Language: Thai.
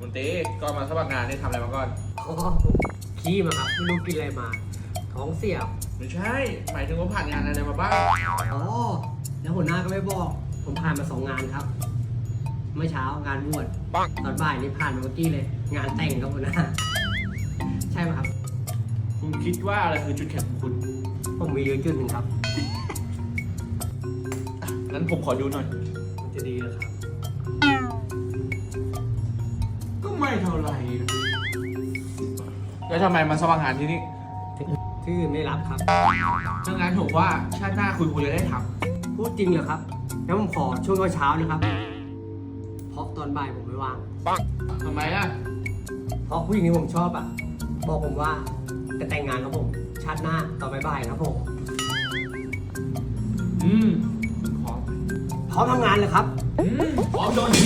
มนตรีก่อนมาสมัครงานนี่ทำอะไรมาก่อน อ๋อขี้มาครับไม่รู้กินอะไรมา ท้องเสียบ ไม่ใช่ หมายถึงว่าผ่านงานอะไรมาบ้าง อ๋อ แล้วหัวหน้าก็ไม่บอก ผมผ่านมาสองงานครับ เมื่อเช้างานบวชตอนบ่ายนี่ผ่านมาเมื่อกี้เลย งานแต่งครับหัวหน้า ใช่ไหมครับ คุณคิดว่าอะไรคือจุดแข็งของคุณ ผมมีอยู่จุดหนึ่งครับ งั้นผมขอดูหน่อย มันจะดีเหรอครับ ไม่เท่าไหร่นะแล้วทำไมมาสมัครงานที่นี่ ที่อื่นไม่รับครับ ถ้างั้นผมว่าชาติหน้าคุณควรจะได้ทพูดจริงเหรอครับแล้วผมขอช่วงเช้านะครับ เพราะตอนบ่ายผมไม่ว่างำทำไมอะ เพราะผู้หญิงที่ผมชอบอะ บอกผมว่าจะแต่งงานกับผมชาติหน้าตอนบ่ายๆครับผมอืมขอพร้อมทำงานเลยครับอืมขอโดนที